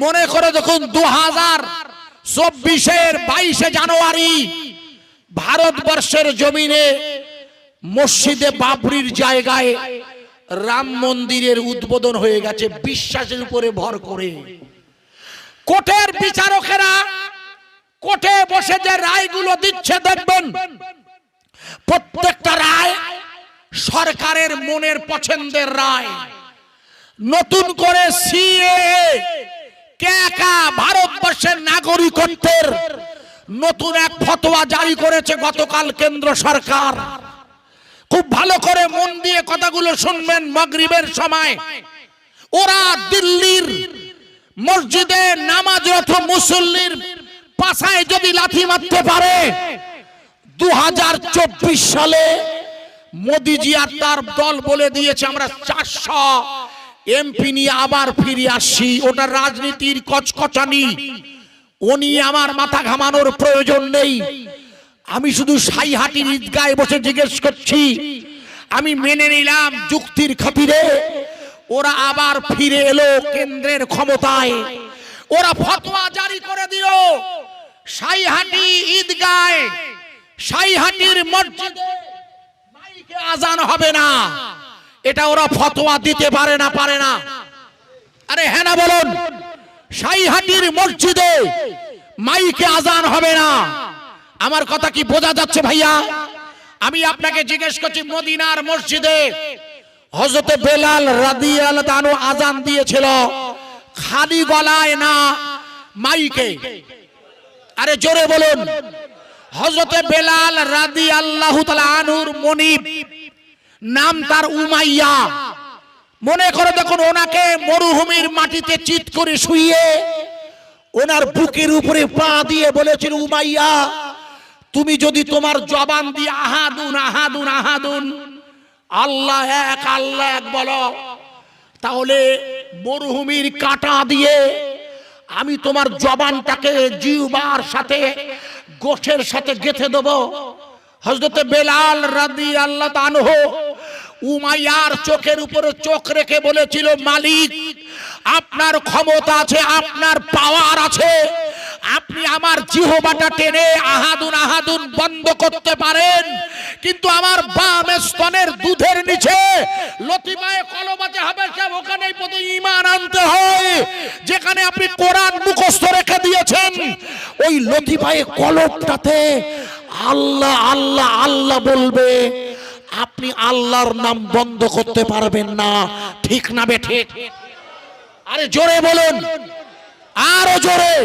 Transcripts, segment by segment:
মনে করে দেখুন দু হাজার চব্বিশের বাইশে জানুয়ারি ভারতবর্ষের জমিনে মসজিদে বাবরির জায়গায় রাম মন্দিরের উদ্বোধন হয়ে গেছে, বিশ্বাসের উপরে ভর করে। কোর্টের বিচারকেরা কোর্টে বসে যে রায়গুলো দিচ্ছে, দেখবেন প্রত্যেকটা রায় সরকারের মনের পছন্দের রায়। নতুন করে সিএ কেকা ভারতবর্ষের নাগরিকত্বের নতুন এক ফতোয়া জারি করেছে গতকাল কেন্দ্র সরকার। খুব ভালো করে মন দিয়ে কথাগুলো শুনবেন মগরিবের সময়। ওরা দিল্লির মসজিদে নামাজরত মুসল্লির পাশায় যদি লাথি মারতে পারে দু হাজার চব্বিশ সালে মোদিজি আর তার দল বলে দিয়েছে, আমরা চারশো এমপি নিয়ে আবার ফিরে আসছি। ওটা রাজনীতির কচকচানি। নিয়ে আমার মাথা ঘামানোর প্রয়োজন নেই। আমি শুধু সাইহাটির ঈদগায় বসে জিজ্ঞেস করছি। আমি মেনে নিলাম যুক্তির খাতিরে ওরা আবার ফিরে এলো কেন্দ্রের ক্ষমতায়। ওরা ফতোয়া জারি করে দিল, সাইহাটি ঈদগায়, সাইহাটির মসজিদে মাইকে আজান হবে না। এটা ওরা ফতোয়া দিতে পারে না পারে না। আরে হ্যাঁ না বলুন, সাইহাটির মসজিদে মাইকে আজান হবে না। আমার কথা কি বোঝা যাচ্ছে ভাইয়া? আমি আপনাকে জিজ্ঞেস করছি, মদিনার মসজিদে হজরতে বেলাল রাদিয়াল তানু আজান দিয়েছিল, খালি গলায় না মাইকে? আরে জোরে বলুন হজরতে বেলাল রাদি আল্লাহ আনুর মনিব নাম তার উমাইয়া। মনে করো দেখুন, ওনাকে মরুভূমির মাটিতে চিত করে শুইয়ে ওনার বুকের উপরে পা দিয়ে বলেছিল, উমাইয়া, তুমি যদি তোমার জবান দিয়ে আহাদুন আহাদুন আহাদুন, আল্লাহ এক আল্লাহ এক বলো, তাহলে মরুভূমির কাটা দিয়ে আমি তোমার জবানটাকে জিউবার সাথে, গোঠের সাথে গেথে দেব। হজরতে বেলাল রাদি আল্লাহ তানহ উমাইয়ার চোখের উপরে চোখ রেখে বলেছিল, মালিক, আপনার ক্ষমতা আছে, আপনার পাওয়ার আছে। আপনি আমার জিহবাটা টেনে আহাদুন আহাদুন বন্ধ করতে পারেন, কিন্তু আমার বাম স্তনের দুধের নিচে লতিমায় কলবাতে হবে ওখানে প্রতি ইমান আনতে হয়। যেখানে আপনি কোরআন মুখস্থ রেখে দিয়েছেন, ওই লতিমায় কলবটাতে আল্লাহ আল্লাহ আল্লাহ বলবে আপনি আল্লাহর নাম বন্ধ করতে পারবেন না। ঠিক না বে ঠিক? আরে জোরে বলুন। আরও জোরে।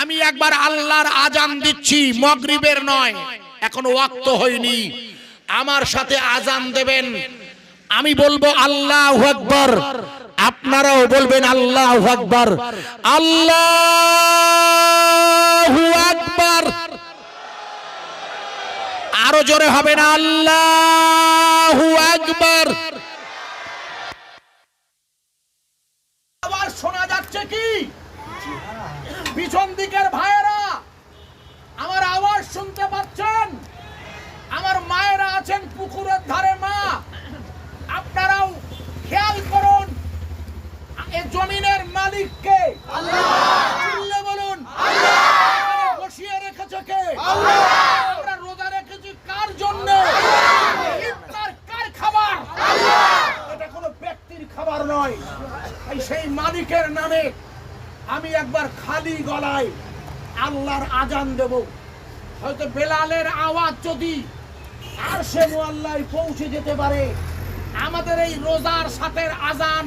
আমি একবার আল্লাহর আজান দিচ্ছি, মগরিবের নয়। এখনও ওয়াক্ত হয়নি। আমার সাথে আজান দেবেন। আমি বলব, আল্লাহ আকবর। আপনারাও বলবেন, আল্লাহ আকবর। আল্লাহ আকবর আরও জোরে হবে না আল্লাহ আকবর। আবার শোনা যাচ্ছে কি? পিছন দিকের ভাইয়েরা আমার আওয়াজ শুনতে পাচ্ছেন আমার মায়েরা আছেন পুকুরের ধারে মা আপনারাও খেয়াল করুন এ জমিনের মালিককে চিল্লে বলুন এখানে বসিয়ে রেখেছে কে আমরা রোজা রেখেছি কার জন্য ইফতার কার খাবার এটা কোনো ব্যক্তির খাবার নয় এই সেই মালিকের নামে আমি একবার খালি গলায় আল্লাহর আজান দেব। হয়তো বেলালের আওয়াজ যদি আর সে মোয়াল্লায় পৌঁছে যেতে পারে, আমাদের এই রোজার সাথের আজান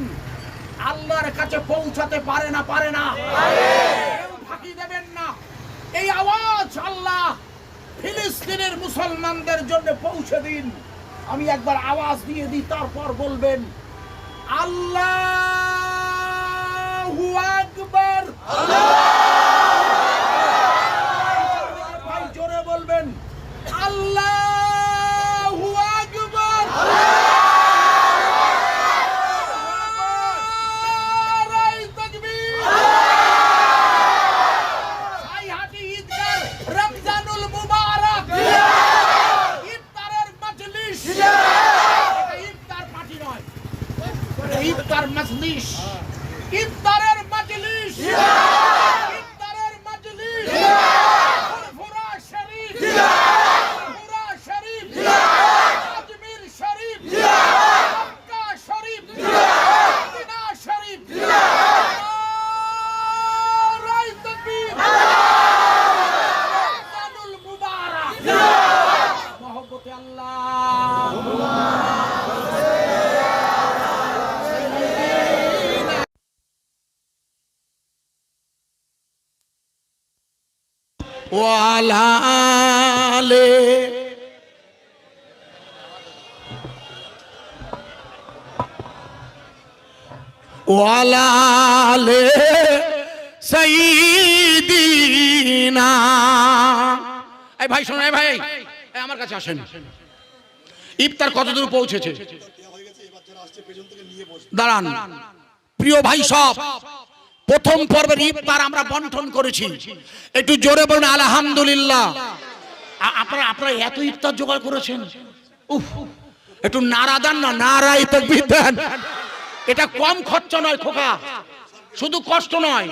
আল্লাহর কাছে পৌঁছাতে পারে না পারে না। ফাঁকি দেবেন না। এই আওয়াজ আল্লাহ ফিলিস্তিনের মুসলমানদের জন্য পৌঁছে দিন। আমি একবার আওয়াজ দিয়ে দিই, তারপর বলবেন, আল্লাহু জোরে বলবেন। আল্লাহু ইফতারের মজলিস। ইফতার মহব্বতে আল্লাহ। ওয়ালালে ওয়ালালে সঈদিনা এই ভাই, শোনো, এই ভাই। আমার কাছে আসেন। ইফতার কতদূর পৌঁছেছে? দাঁড়ান। প্রিয় ভাই, সব। প্রথম পর্বের ইফতার আমরা বন্টন করেছি। একটু জোরে বলুন, আলহামদুলিল্লাহ। আপনারা আপনারা এত ইফতার জোগাড় করেছেন? উফ। একটু নারা দেন না নারাই তাকবীর দেন। এটা কম খরচা নয়, খোকা। শুধু কষ্ট নয়।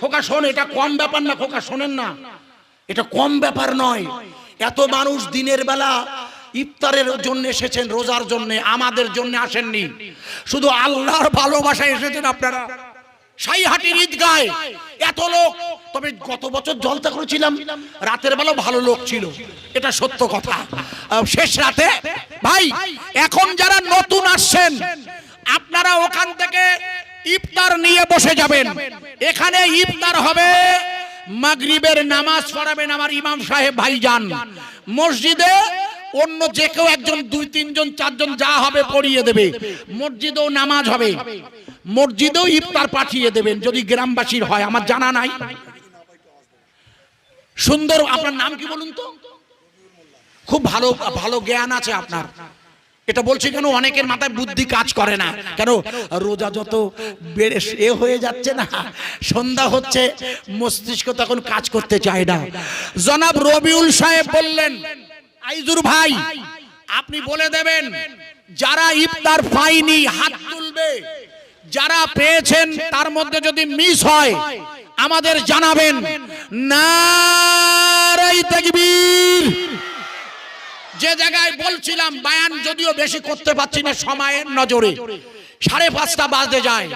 খোকা, শোন, এটা কম ব্যাপার না, খোকা, শোনেন না। এটা কম ব্যাপার নয়। এত মানুষ দিনের বেলা ইফতারের জন্য এসেছেন, রোজার জন্য, আমাদের জন্য আসেননি। শুধু আল্লাহর ভালোবাসায় এসেছেন আপনারা। সাইহাটির ঈদগায় এত লোক। তবে গত বছর জলতা করেছিলাম, রাতের বেলা ভালো লোক ছিল। এটা সত্য কথা। শেষ রাতে, ভাই, এখন যারা নতুন আসছেন, আপনারা ওখান থেকে ইফতার নিয়ে বসে যাবেন। এখানে ইফতার হবে মাগরিবের নামাজ পড়াবেন আমার ইমাম সাহেব ভাইজান। মসজিদে অন্য যে কেউ একজন, দুই, তিনজন, চারজন যা হবে পড়িয়ে দেবে। মসজিদেও নামাজ হবে। মসজিদেও ইফতার পাঠিয়ে দেবেন যদি গ্রামবাসীর হয়, আমার জানা নাই। সুন্দর, আপনার নাম কি বলুন তো? খুব ভালো ভালো জ্ঞান আছে আপনার। এটা বলছি কেন? অনেকের মাথায় বুদ্ধি কাজ করে না। কেন? রোজা যত বেড়ে এ হয়ে যাচ্ছে না, সন্ধ্যা হচ্ছে, মস্তিষ্ক তখন কাজ করতে চায় না। জনাব রবিউল সাহেব বললেন, আইজুর ভাই, আপনি বলে দেবেন, যারা ইফতার পায়নি, হাত তুলবে। যারা পেয়েছেন, তার মধ্যে যদি মিস হয়, আমাদের জানাবেন নারাই তাকবীর যে জায়গায় বলছিলাম, বায়ান যদিও বেশি করতে পারছি না, সময়ের নজরে। সাড়ে পাঁচটা বাজতে যায়।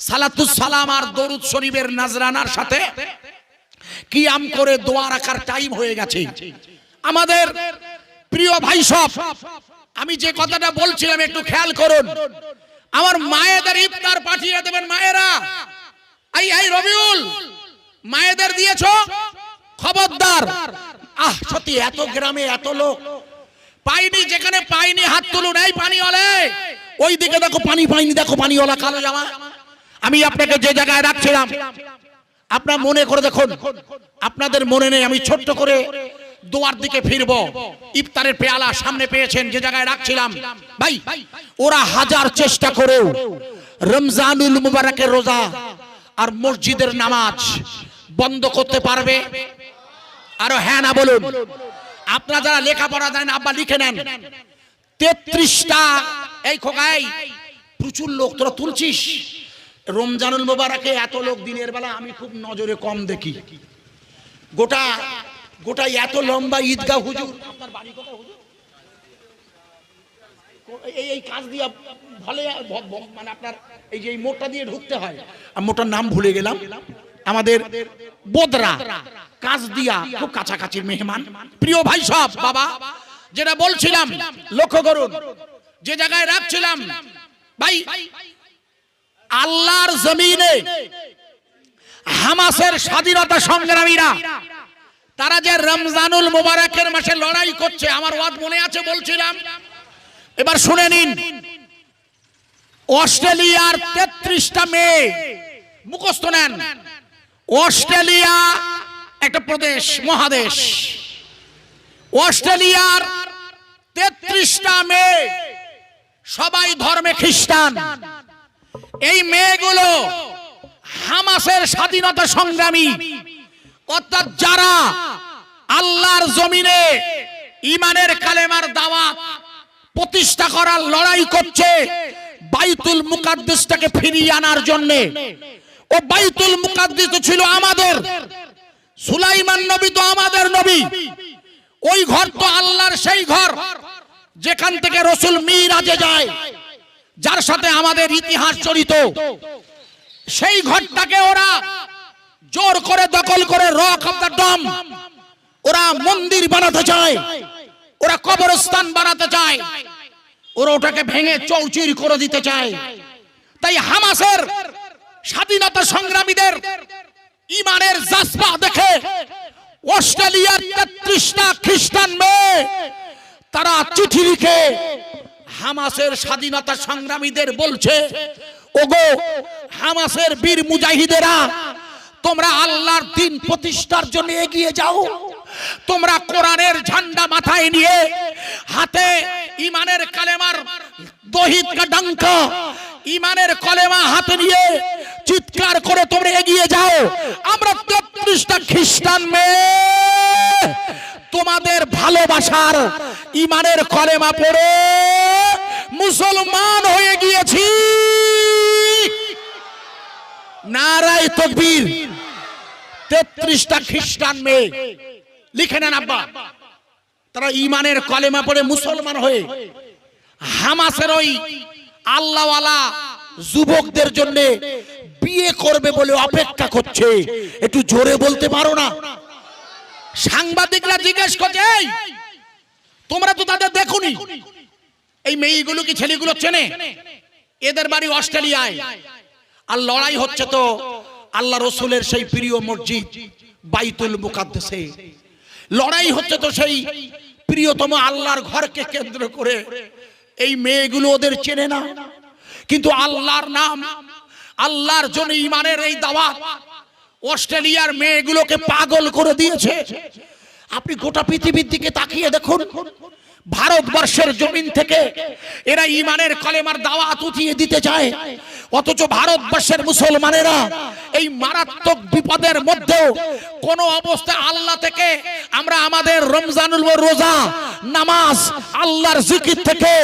সালাতুস সালাম আর দরুদ শরীফের নাজরানার সাথে কিয়াম করে দোয়া রাখার টাইম হয়ে গেছে। আমাদের প্রিয় ভাই সব, আমি যে কথাটা বলছিলাম, একটু খেয়াল করুন। আমার মায়েদের ইফতার পাঠিয়ে দেবেন মায়েরা। এই এই রবিউল, মায়েদের দিয়েছ? খবরদার। আহ, সত্যি, এত গ্রামে এত লোক। পাইনি, যেখানে পাইনি হাত তুলুন, এই পানিওয়ালে, ওই দিকে দেখো পানি পাইনি, দেখো পানিওয়ালা কালো জামা। আমি আপনাকে যে জায়গায় রাখছিলাম, আপনার মনে করে দেখুন, আপনাদের মনে নেই, আমি ছোট্ট করে দোয়ার দিকে ফিরব। ইফতারের পেয়ালা সামনে পেয়েছেন, যে জায়গায় রাখছিলাম। ভাই, ওরা হাজার চেষ্টা করেও রমজানুল মুবারকের রোজা আর মসজিদের নামাজ বন্ধ করতে পারবে? আরও হ্যাঁ না বলুন। আপনারা যারা লেখাপড়া জানেন, আব্বা লিখে নেন। তেত্রিশটা, এই খোকাই, প্রচুর লোক, তোরা তুলছিস? রমজানুল মোবারকে এত লোক দিনের বেলা, আমি খুব নজরে কম দেখি। গোটা গোটা এত লম্বা ঈদগাহ হুজুর। আপনার এই এই কাজ দিয়ে ভালো মানে আপনার এই যে এই মোটটা দিয়ে ঢুকতে হয়। আমি মোটার নাম ভুলে গেলাম। আমাদের বোদরা। কাজ দিয়া খুব কাছাকাছির মেহমান। প্রিয় ভাই সব, বাবা, যেটা বলছিলাম, লক্ষ্য করুন, যে জায়গায় রাখছিলাম, ভাই, আল্লাহর জমিনে হামাসের স্বাধীনতা সংগ্রামীরা, তারা যে রমজানুল মোবারকের মাসে লড়াই করছে, আমার ওয়াদ মনে আছে বলছিলাম। এবার শুনে নিন, অস্ট্রেলিয়ার তেত্রিশটা মেয়ে মুখস্থ নেন। অস্ট্রেলিয়া একটা প্রদেশ মহাদেশ। অস্ট্রেলিয়ার তেত্রিশটা মেয়ে সবাই ধর্মে খ্রিস্টান। এই মেয়েগুলো হামাসের স্বাধীনতা সংগ্রামী। অর্থাৎ যারা আল্লাহর জমিনে ইমানের কালেমার দাওয়াত প্রতিষ্ঠা করার লড়াই করছে বাইতুল মুকাদ্দিসটাকে ফিরিয়ে আনার জন্য। ও বাইতুল মুকাদ্দিস ছিল আমাদের। সুলাইমান নবী তো আমাদের নবী। ওই ঘর তো আল্লাহর সেই ঘর, যেখান থেকে রসুল মিরাজে যায়, যার সাথে আমাদের ইতিহাস জড়িত। সেই ঘরটাকে ওরা জোর করে দখল করে রক অফ দ্য ডম ওরা মন্দির বানাতে চায়, ওরা কবরস্থান বানাতে চায়, ওরা ওটাকে ভেঙে চৌচির করে দিতে চায়। তাই হামাসের স্বাধীনতা সংগ্রামীদের ইমানের জাসবা দেখে অস্ট্রেলিয়ার তেত্রিশটা খ্রিস্টান মেয়ে তারা চিঠি লিখে হামাসের স্বাধীনতা সংগ্রামীদের বলছে, ওগো, হামাসের বীর মুজাহিদেরা, তোমরা আল্লাহর দিন প্রতিষ্ঠার জন্য এগিয়ে যাও। তোমরা কোরআনের ঝান্ডা মাথায় নিয়ে হাতে ইমানের কালেমার দহিত ডঙ্কা ইমানের কলেমা হাতে নিয়ে চিৎকার করে তোমরা এগিয়ে যাও। আমরা তেত্রিশটা খ্রিস্টান মেয়ে তোমাদের ভালোবাসার ইমানের কলেমা পড়ে মুসলমান হয়ে গিয়েছি। নারায় তকবীর, তেত্রিশটা খ্রিস্টান মেয়ে। লিখে নেন আব্বা। তারা ইমানের কলেমা পড়ে মুসলমান হয়ে। হামাসের ওই আল্লাহওয়ালা যুবকদের জন্য বিয়ে করবে বলে অপেক্ষা করছে। একটু জোরে বলতে পারো না। সাংবাদিকরা জিজ্ঞেস করছে "এই, তোমরা তো তাদের দেখুনি। এই মেয়েগুলো কি ছেলেগুলো চেনে? এদের বাড়ি অস্ট্রেলিয়ায়। আর লড়াই হচ্ছে তো আল্লাহ রসুলের সেই প্রিয় মসজিদ বাইতুল মুকাদ্দেসে। লড়াই হচ্ছে তো সেই প্রিয়তম আল্লাহর ঘরকে কেন্দ্র করে। এই মেয়েগুলো ওদের চেনে না। কিন্তু আল্লাহর নাম, আল্লাহর জন্য ইমানের এই দাওয়াত অস্ট্রেলিয়ার মেয়েগুলোকে পাগল করে দিয়েছে। আপনি গোটা পৃথিবীর দিকে তাকিয়ে দেখুন ভারতবর্ষের জমিন থেকে এরা ইমানের কলেমার দাওয়াত উঠিয়ে দিতে চায়। অথচ ভারতবর্ষের মুসলমানেরা এই মারাত্মক বিপদের মধ্যেও কোন অবস্থায় আল্লাহ থেকে আমরা আমাদের রমজানুল রোজা, নামাজ, আল্লাহর জিকির থেকে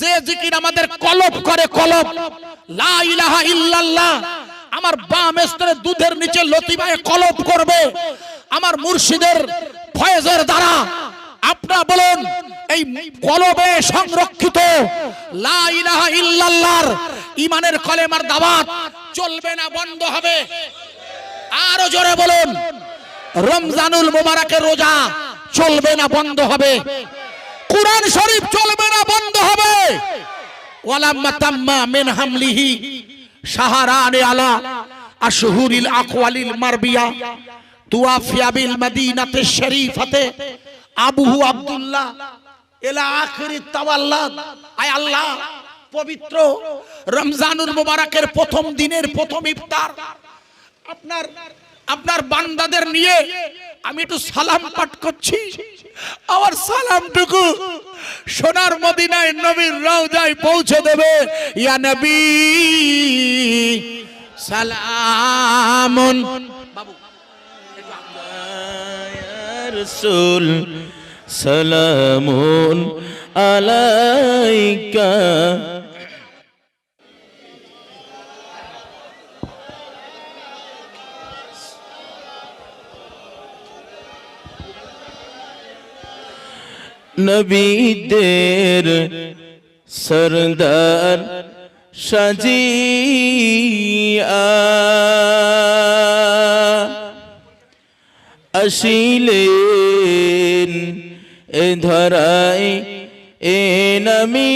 যে জিকির আমাদের কলপ করে কলব। লা ইলাহা ইল্লাল্লাহ, আমার বাম স্তরে দুধের নিচে লতিবায় কলব করবে। আমার মুর্শিদের ফয়েজের দ্বারা আপনারা বলুন এই কলবে সংরক্ষিত। ইমানের কলেমার দাওয়াত চলবে না, বন্ধ হবে। আরও জোরে বলুন, রমজানুল মোবারকের রোজা চলবে না, বন্ধ হবে। কোরআন শরীফ চলবে না, বন্ধ হবে। আলা মারবিয়া আবুহু আব্দুল্লাহ এলা আখিরি তাওয়াল্লাদ। আয় আল্লাহ, পবিত্র রমজানুল মুবারকের প্রথম দিনের প্রথম ইফতার। আপনার আপনার বান্দাদের নিয়ে আমি একটু সালাম পাঠ করছি। আমার সালামটুকু সোনার মদিনায় নবীর রওজায় পৌঁছে দেবে। ইয়া নবী, সালামুন। বাবু রসুল। সালামুন আলাইকা। নবীদের সরদার সাজিয়া আসিলেন এ ধরাই এ নামি